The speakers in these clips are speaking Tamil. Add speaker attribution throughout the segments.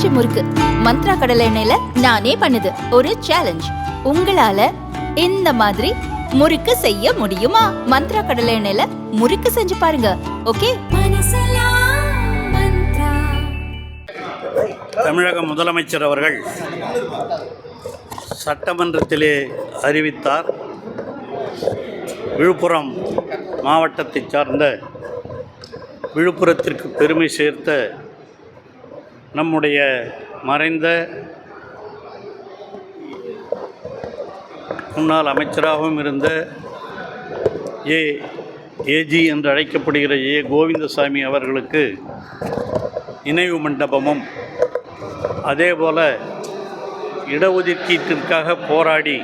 Speaker 1: பஞ்சு முறுக்கு. மந்த்ரா கடலை எண்ணெயில நானே பண்ணுது. ஒரு சேலஞ்ச் உங்களால இந்த மாதிரி முறுக்கு செய்ய முடியுமா? மந்த்ரா கடலை எண்ணெயில முறுக்கு செஞ்சு பாருங்க. ஓகே?
Speaker 2: தமிழக முதலமைச்சர் அவர்கள் சட்டமன்றத்திலே அறிவித்தார். விழுப்புரம் மாவட்டத்தைச் சார்ந்த விழுப்புரத்திற்கு பெருமை சேர்த்த நம்முடைய மறைந்த முன்னாள் அமைச்சராகவும் இருந்த ஏ ஏஜி என்று அழைக்கப்படுகிற ஏ கோவிந்தசாமி அவர்களுக்கு நினைவு மண்டபமும் அதேபோல் இடஒதுக்கீட்டிற்காக போராடி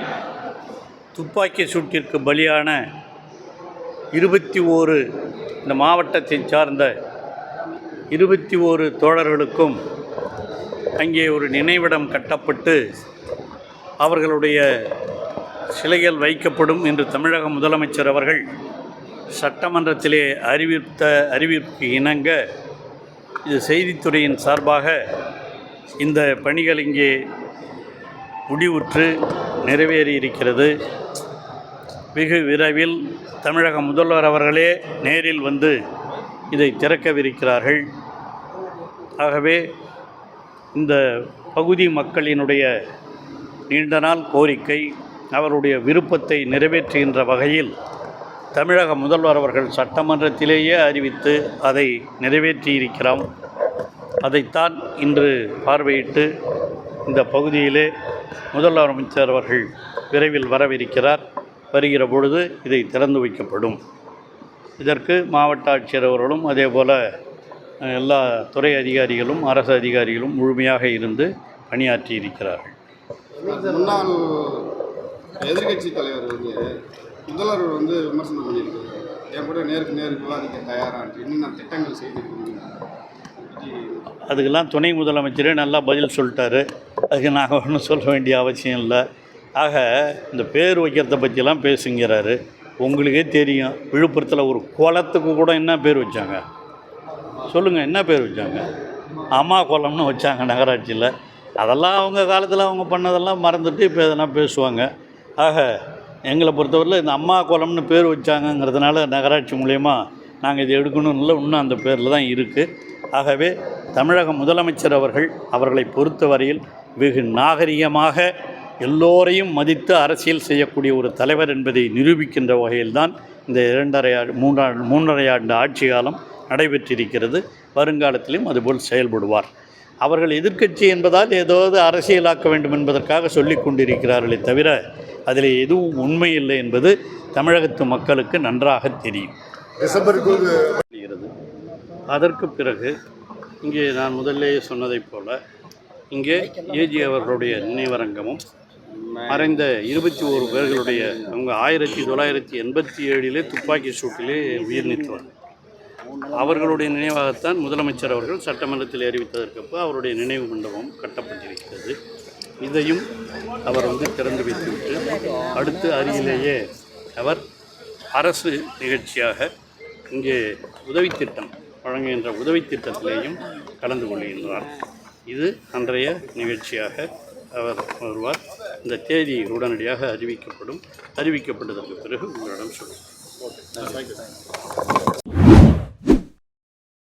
Speaker 2: துப்பாக்கி சூட்டிற்கு பலியான இருபத்தி ஓரு இந்த மாவட்டத்தை சார்ந்த இருபத்தி ஓரு தோழர்களுக்கும் அங்கே ஒரு நினைவிடம் கட்டப்பட்டு அவர்களுடைய சிலைகள் வைக்கப்படும் என்று தமிழக முதலமைச்சர் அவர்கள் சட்டமன்றத்திலே அறிவித்த அறிவிப்புக்கு இணங்க இது செய்தித்துறையின் சார்பாக இந்த பணிகள் இங்கே முடிவுற்று நிறைவேறி இருக்கிறது வெகு விரைவில் தமிழக முதல்வர் அவர்களே நேரில் வந்து இதை திறக்கவிருக்கிறார்கள். ஆகவே இந்த பகுதி மக்களினுடைய நீண்ட நாள் கோரிக்கை அவருடைய விருப்பத்தை நிறைவேற்றுகின்ற வகையில் தமிழக முதல்வர் அவர்கள் சட்டமன்றத்திலேயே அறிவித்து அதை நிறைவேற்றியிருக்கிறோம். அதைத்தான் இன்று பார்வையிட்டு இந்த பகுதியிலே முதல்வர் அமைச்சர் அவர்கள் விரைவில் வரவிருக்கிறார். வருகிற பொழுது இதை திறந்து வைக்கப்படும். இதற்கு மாவட்ட ஆட்சியர் அவர்களும் அதே போல் எல்லா துறை அதிகாரிகளும் அரசு அதிகாரிகளும் முழுமையாக இருந்து பணியாற்றி இருக்கிறார்கள்
Speaker 3: முன்னாள் எதிர்க்கட்சி தலைவர் வந்து முதல்வர் வந்து விமர்சனம் பண்ணியிருக்காரு. என் கூட நேருக்கு நேருக்கு விவாதிக்க தயாரான்ட்டு என்னென்ன திட்டங்கள் செய்திருக்கீங்க
Speaker 2: அதுக்கெல்லாம் துணை முதலமைச்சரே நல்லா பதில் சொல்லிட்டாரு. அதுக்கு நாங்கள் ஒன்றும் சொல்ல வேண்டிய அவசியம் இல்லை. ஆக இந்த பேர் வைக்கிறத பற்றியெல்லாம் பேசுங்கிறாரு. உங்களுக்கே தெரியும். விழுப்புரத்தில் ஒரு குளத்துக்கு கூட என்ன பேர் வச்சாங்க? சொல்லுங்கள் என்ன பேர் வச்சாங்க? அம்மா குளம்னு வச்சாங்க நகராட்சியில். அதெல்லாம் அவங்க காலத்தில் அவங்க பண்ணதெல்லாம் மறந்துட்டு இப்போ எதனா பேசுவாங்க. ஆக எங்களை பொறுத்தவரையில் இந்த அம்மா குளம்னு பேர் வச்சாங்கங்கிறதுனால நகராட்சி மூலயமா நாங்கள் இது எடுக்கணும் இல்லை இன்னும் அந்த பேரில் தான் இருக்குது ஆகவே தமிழக முதலமைச்சர் அவர்கள் அவர்களை பொறுத்தவரையில் வெகு நாகரிகமாக எல்லோரையும் மதித்து அரசியல் செய்யக்கூடிய ஒரு தலைவர் என்பதை நிரூபிக்கின்ற வகையில்தான் இந்த இரண்டரை ஆண்டு மூன்றா மூன்றரை ஆண்டு ஆட்சி காலம் நடைபெற்றிருக்கிறது. வருங்காலத்திலும் அதுபோல் செயல்படுவார். அவர்கள் எதிர்க்கட்சி என்பதால் ஏதாவது அரசியலாக்க வேண்டும் என்பதற்காக சொல்லிக் கொண்டிருக்கிறார்களே தவிர அதில் எதுவும் உண்மை இல்லை என்பது தமிழகத்து மக்களுக்கு நன்றாக தெரியும். அதற்கு பிறகு இங்கே நான் முதல்லேயே சொன்னதைப் போல இங்கே ஏஜி அவர்களுடைய நினைவரங்கமும் மறைந்த இருபத்தி ஓரு பேர்களுடைய அவங்க ஆயிரத்தி தொள்ளாயிரத்தி எண்பத்தி ஏழிலே துப்பாக்கி சூட்டிலே உயிர் நீத்தவர். அவர்களுடைய நினைவாகத்தான் முதலமைச்சர் அவர்கள் சட்டமன்றத்தில் அறிவித்ததற்கப்போ அவருடைய நினைவு மண்டபம் கட்டப்பட்டிருக்கிறது. இதையும் அவர் வந்து திறந்து வைத்துவிட்டு அடுத்து அருகிலேயே அவர் அரசு நிகழ்ச்சியாக இங்கே உதவி திட்டம் வழங்குகின்ற உதவித் திட்டத்திலேயும் கலந்து கொள்கின்றார். இது அன்றைய நிகழ்ச்சியாக அவர் வருவார். இந்த தேதி உடனடியாக அறிவிக்கப்படும். அறிவிக்கப்பட்டதற்கு பிறகு உங்களிடம் சொல்லுங்கள். ஓகே